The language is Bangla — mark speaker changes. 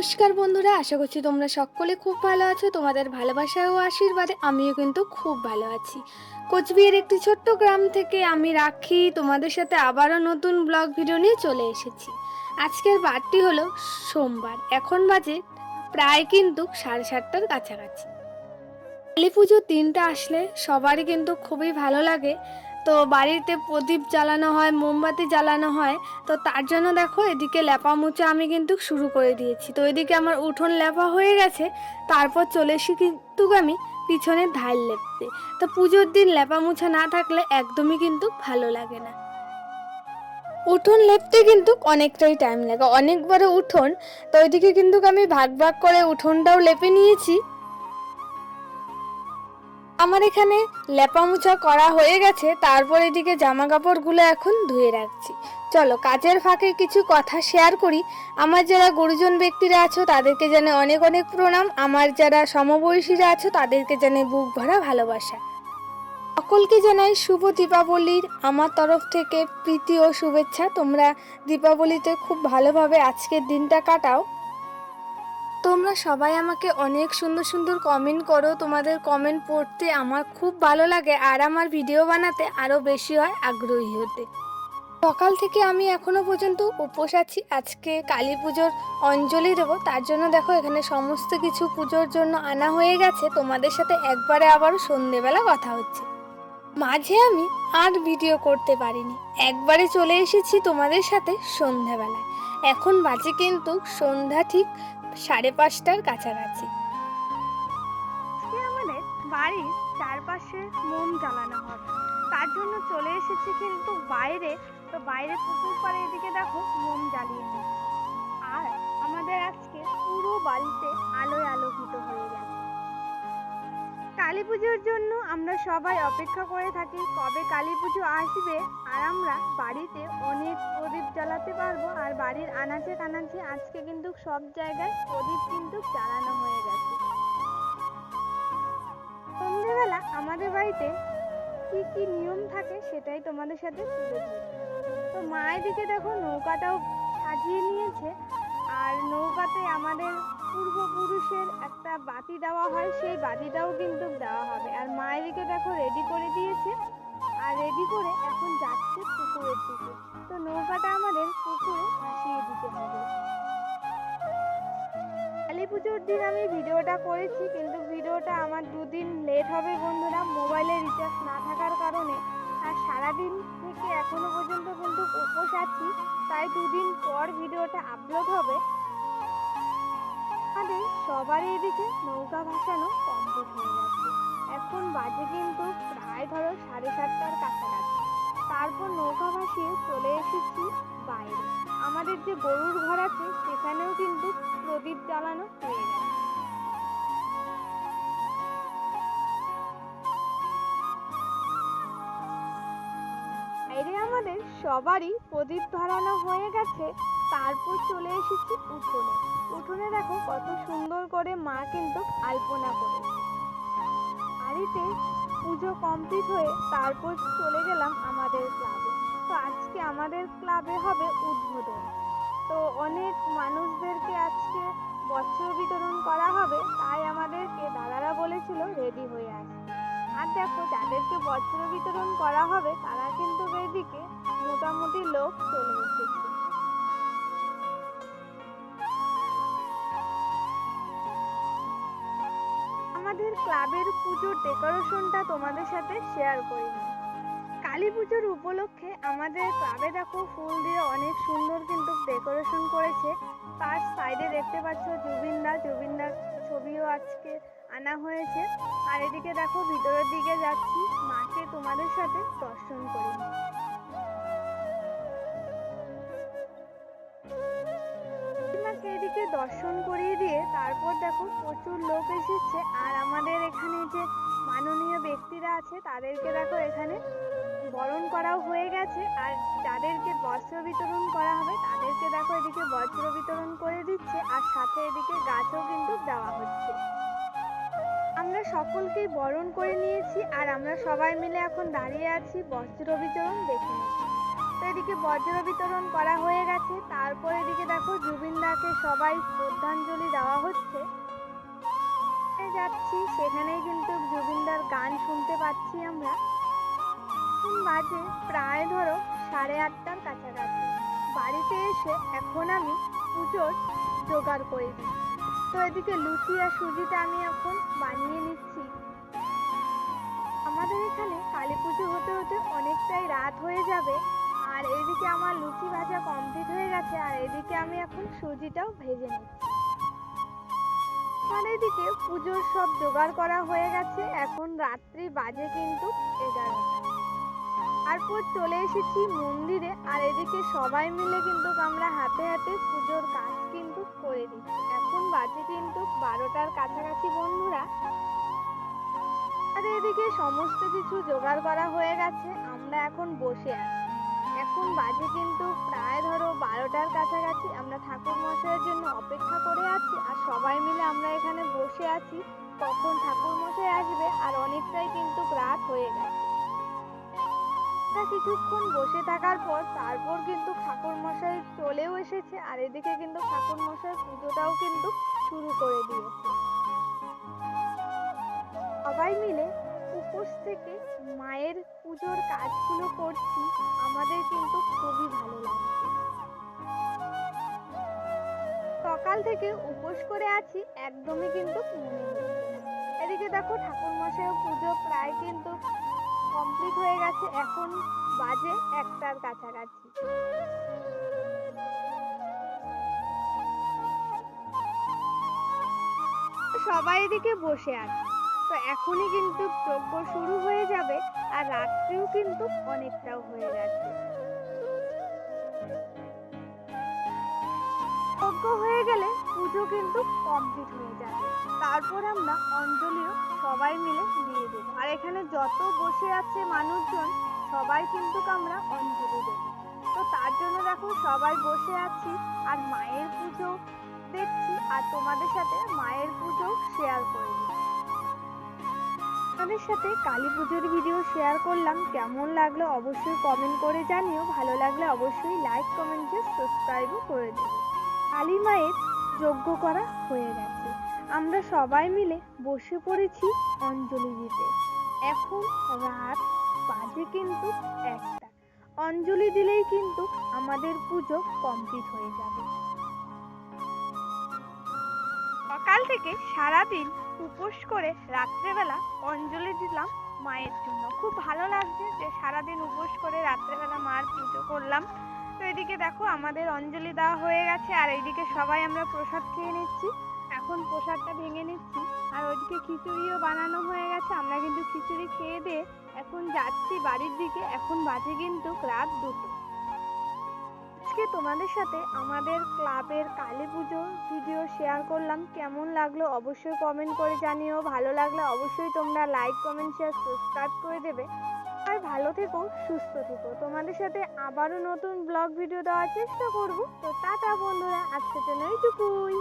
Speaker 1: নমস্কার বন্ধুরা, আশা করছি তোমরা সকলে খুব ভালো আছো। তোমাদের ভালোবাসা ও আশীর্বাদে আমিও কিন্তু খুব ভালো আছি। কোচবিহার একটি ছোট্ট গ্রাম থেকে আমি রাখি, তোমাদের সাথে আবারও নতুন ব্লগ ভিডিও নিয়ে চলে এসেছি। আজকের বারটি হলো সোমবার, এখন বাজে প্রায় কিন্তু সাড়ে সাতটার কাছাকাছি। কালী পুজোর দিনটা আসলে সবারই কিন্তু খুবই ভালো লাগে। তো বাড়িতে প্রদীপ জ্বালানো হয়, মোমবাতি জ্বালানো হয়, তো তার জন্য দেখো এদিকে ল্যাপা মোচা আমি কিন্তু শুরু করে দিয়েছি। তো এদিকে আমার উঠোন ল্যাপা হয়ে গেছে, তারপর চলে এসে কিন্তু আমি পিছনে ধার লেপতে। তো পুজোর দিন ল্যাপা মোছা না থাকলে একদমই কিন্তু ভালো লাগে না। উঠোন লেপতে কিন্তু অনেকটাই টাইম লাগে অনেকবারে উঠোন, তো ওইদিকে কিন্তু আমি ভাগ ভাগ করে উঠোনটাও লেপে নিয়েছি। আমার এখানে লেপা মুছা করা হয়ে গেছে, তারপর এদিকে জামা কাপড়গুলো এখন ধুয়ে রাখছি। চলো, কাজের ফাঁকে কিছু কথা শেয়ার করি। আমার যারা গুরুজন ব্যক্তিরা আছো, তাদেরকে জানে অনেক অনেক প্রণাম। আমার যারা সমবয়সীরা আছো, তাদেরকে জানে বুক ভরা ভালোবাসা। সকলকে জানাই শুভ দীপাবলির। আমার তরফ থেকে প্রীতি ও শুভেচ্ছা। তোমরা দীপাবলিতে খুব ভালোভাবে আজকের দিনটা কাটাও। তোমরা সবাই আমাকে অনেক সুন্দর সুন্দর কমেন্ট করো। তোমাদের কমেন্ট পড়তে আমার খুব ভালো লাগে আর আমার ভিডিও বানাতে আরও বেশি হয় আগ্রহী হতে। সকাল থেকে আমি এখনও পর্যন্ত উপোস আছি। আজকে কালী পুজোর অঞ্জলি দেবো। তার জন্য দেখো এখানে সমস্ত কিছু পুজোর জন্য আনা হয়ে গেছে। তোমাদের সাথে একবারে আবারও সন্ধেবেলা কথা হচ্ছে। মাঝে আমি আর ভিডিও করতে পারিনি। একবারে চলে এসেছি তোমাদের সাথে সন্ধ্যাবেলায় এখন বাজে কিন্তু সন্ধ্যা ঠিক সাড়ে পাঁচটার কাছাকাছি।
Speaker 2: আজকে আমাদের বাড়ির চারপাশে মোম জ্বালানো হবে। তার জন্য চলে এসেছি কিন্তু বাইরে। তো বাইরে পুকুর পাড়ে এদিকে দেখো মোম পুজোর জন্য আমরা সবাই অপেক্ষা করে থাকি কবে কালী পুজো আসবে আর আমরা বাড়িতে অনেক প্রদীপ জ্বালাতে পারব আর বাড়ির আনাচে কানাচে আজকে কিন্তু সব জায়গায় প্রদীপ কিন্তু জ্বালানো হয়ে গেছে। সন্ধ্যেবেলা আমাদের বাড়িতে কি কি নিয়ম থাকে সেটাই তোমাদের সাথে তুলে তো মা এদিকে দেখো নৌকাটাও সাজিয়ে নিয়েছে আর নৌকাতে আমাদের পূর্বপুরুষের একটা বাতি দেওয়া হয়, সেই বাতিটাও কিন্তু দেওয়া হবে। আর মা এদিকে দেখো রেডি করে দিয়েছে। আর রেডি করে এখন যাচ্ছে পুকুরের দিকে। তো নৌকাটা আমাদের পুকুরে ভাসিয়ে দিতে হবে। কালী পুজোর দিন আমি ভিডিওটা করেছি, কিন্তু ভিডিওটা আমার দুদিন লেট হবে বন্ধুরা। মোবাইলে রিচার্জ না থাকার কারণে আর সারাদিন থেকে এখনও পর্যন্ত কিন্তু উপোস আছি। তাই দুদিন পর ভিডিওটা আপলোড হবে। আমাদের সবারই এদিকে নৌকা ভাসানো কমপ্লিট হয়ে গেছে। এখন বাজে কিন্তু প্রায় ধরো সাড়ে সাতটার কাছাকাছি। তারপর নৌকা ভাসিয়ে চলে এসেছি বাইরে। আমাদের যে গরুর ঘর আছে, সেখানেও কিন্তু প্রদীপ জ্বালানো হয়ে গেছে। বাইরে আমাদের সবারই প্রদীপ ধরানো হয়ে গেছে। তারপর চলে এসেছি উঠোনে। উঠোনে দেখো কত সুন্দর করে মা কিন্তু আলপনা করে বাড়িতে পুজো কমপ্লিট হয়ে তারপর চলে গেলাম আমাদের ক্লাবে তো আজকে আমাদের ক্লাবে হবে উদ্বোধন। তো অনেক মানুষদেরকে আজকে বস্ত্র বিতরণ করা হবে, তাই আমাদেরকে দাদারা বলেছিল রেডি হয়ে আসতে আর দেখো যাদেরকে বস্ত্র বিতরণ করা হবে, তারা কিন্তু এদিকে মোটামুটি লোক চলে এসেছে। আমাদের ক্লাবের পুজোর ডেকোরেশনটা তোমাদের সাথে শেয়ার করিনি। কালী পুজোর উপলক্ষে আমাদের ক্লাবে দেখো ফুল দিয়ে অনেক সুন্দর কিন্তু ডেকোরেশন করেছে। তার সাইডে দেখতে পাচ্ছ জুবিনদা, জুবিনদার ছবিও আজকে আনা হয়েছে। আর এদিকে দেখো ভিতরের দিকে যাচ্ছি, মাকে তোমাদের সাথে দর্শন করি দর্শন করিয়ে দিয়ে তারপর দেখো প্রচুর লোক এসেছে। আর আমাদের এখানে যে মাননীয় ব্যক্তিরা আছে, তাদেরকে দেখো এখানে বরণ করাও হয়ে গেছে। আর যাদেরকে বস্ত্র বিতরণ করা হবে, তাদেরকে দেখো এদিকে বস্ত্র বিতরণ করে দিচ্ছে। আর সাথে এদিকে গাছও কিন্তু দেওয়া হচ্ছে। আমরা সকলকেই বরণ করে নিয়েছি। আর আমরা সবাই মিলে এখন দাঁড়িয়ে আছি, বস্ত্র বিতরণ দেখে নিচ্ছি তো এদিকে বজ্র বিতরণ করা হয়ে গেছে। তারপর এদিকে দেখো জুবিনদাকে সবাই শ্রদ্ধাঞ্জলি দেওয়া হচ্ছে। যাচ্ছি, সেখানেই কিন্তু জুবিনদার গান শুনতে পাচ্ছি আমরা। বাজে প্রায় ধরো সাড়ে আটটার কাছাকাছি। বাড়িতে এসে এখন আমি পুজোর জোগাড় করে দিই। তো এদিকে লুচি আর সুজিটা আমি এখন বানিয়ে নিচ্ছি। আমাদের এখানে কালী পুজো হতে হতে অনেকটাই রাত হয়ে যাবে। আর এদিকে আমার লুচি ভাজা কমপ্লিট হয়ে গেছে, আর এদিকে আমি এখন সুজিটাও ভেজে নিচ্ছি। আর এদিকে পুজোর সব জোগাড় করা হয়ে গেছে, এখন রাত্রি বাজে কিন্তু এগারোটা। তারপর চলে এসেছি মন্দিরে, আর এদিকে সবাই মিলে কিন্তু আমরা হাতে হাতে পুজোর কাজ কিন্তু করে দিচ্ছি। এখন বাজে কিন্তু বারোটার কাছাকাছি বন্ধুরা। আর এদিকে সমস্ত কিছু জোগাড় করা হয়ে গেছে, আমরা এখন বসে আছি। এখন বাজে কিন্তু প্রায় ধরো বারোটার কাছাকাছি। আমরা ঠাকুর মশাইয়ের জন্য অপেক্ষা করে আছি আর সবাই মিলে আমরা এখানে বসে আছি। কখন ঠাকুর মশাই আসবে আর অনেকটাই কিন্তু রাত হয়ে গেছে। কিছুক্ষণ বসে থাকার পর তারপর কিন্তু ঠাকুর মশাই চলেও এসেছে আর এদিকে কিন্তু ঠাকুর মশাই পুজোটাও কিন্তু শুরু করে দিয়েছে। সবাই মিলে উপোস থেকে মায়ের পুজোর কাজগুলো করছি, আমাদের কিন্তু খুবই ভালো লাগছে সকাল থেকে উপোস করে আছি, একদমই কিন্তু। এদিকে দেখো ঠাকুর মশাইও পুজো প্রায় কিন্তু কমপ্লিট হয়ে গেছে, এখন বাজে একটার কাছাকাছি। সবাই এদিকে বসে আছে। তো এখনই কিন্তু যজ্ঞ শুরু হয়ে যাবে আর রাত্রিও কিন্তু অনেকটাও হয়ে গেছে যজ্ঞ হয়ে গেলে পুজো কিন্তু কমপ্লিট হয়ে যাবে। তারপর আমরা অঞ্জলিও সবাই মিলে দিয়ে দেব। আর এখানে যত বসে আছে মানুষজন, সবাই কিন্তু আমরা অঞ্জলি দেব। তো তার জন্য দেখো সবাই বসে আছি আর মায়ের পুজো দেখছি আর তোমাদের সাথে মায়ের পুজো শেয়ার করে আপনাদের সাথে কালী পুজোর ভিডিও শেয়ার করলাম। কেমন লাগল অবশ্যই কমেন্ট করে জানিও। ভালো লাগলে অবশ্যই লাইক কমেন্ট সাবস্ক্রাইবও করে দেবে কালী মায়ের যজ্ঞ করা হয়ে গেছে। আমরা সবাই মিলে বসে পড়েছি অঞ্জলি দিতে। এখন রাত বাজে কিন্তু একটা। অঞ্জলি দিলেই কিন্তু আমাদের পুজো কমপ্লিট হয়ে যাবে। সকাল থেকে সারাদিন উপোস করে রাত্রেবেলা অঞ্জলি দিলাম মায়ের জন্য। খুব ভালো লাগছে যে সারাদিন উপোস করে রাত্রেবেলা মার পুজো করলাম। তো এদিকে দেখো আমাদের অঞ্জলি দেওয়া হয়ে গেছে, আর এইদিকে সবাই আমরা প্রসাদ খেয়ে নিচ্ছি। এখন প্রসাদটা ভেঙে নিচ্ছি। আর ওইদিকে খিচুড়িও বানানো হয়ে গেছে, আমরা কিন্তু খিচুড়ি খেয়ে দিয়ে এখন যাচ্ছি বাড়ির দিকে। এখন বাজে কিন্তু রাত দুটো। আজকে তোমাদের সাথে আমাদের ক্লাবের কালী পুজো ভিডিও শেয়ার করলাম। কেমন লাগল অবশ্যই কমেন্ট করে জানিও। ভালো লাগলে অবশ্যই তোমরা লাইক কমেন্ট শেয়ার সাবস্ক্রাইব করে দেবে। আর ভালো থেকো, সুস্থ থেকো। তোমাদের সাথে আবারও নতুন ব্লগ ভিডিও দেওয়ার চেষ্টা করব। তো টাটা বন্ধুরা, আজকের জন্য এইটুকুই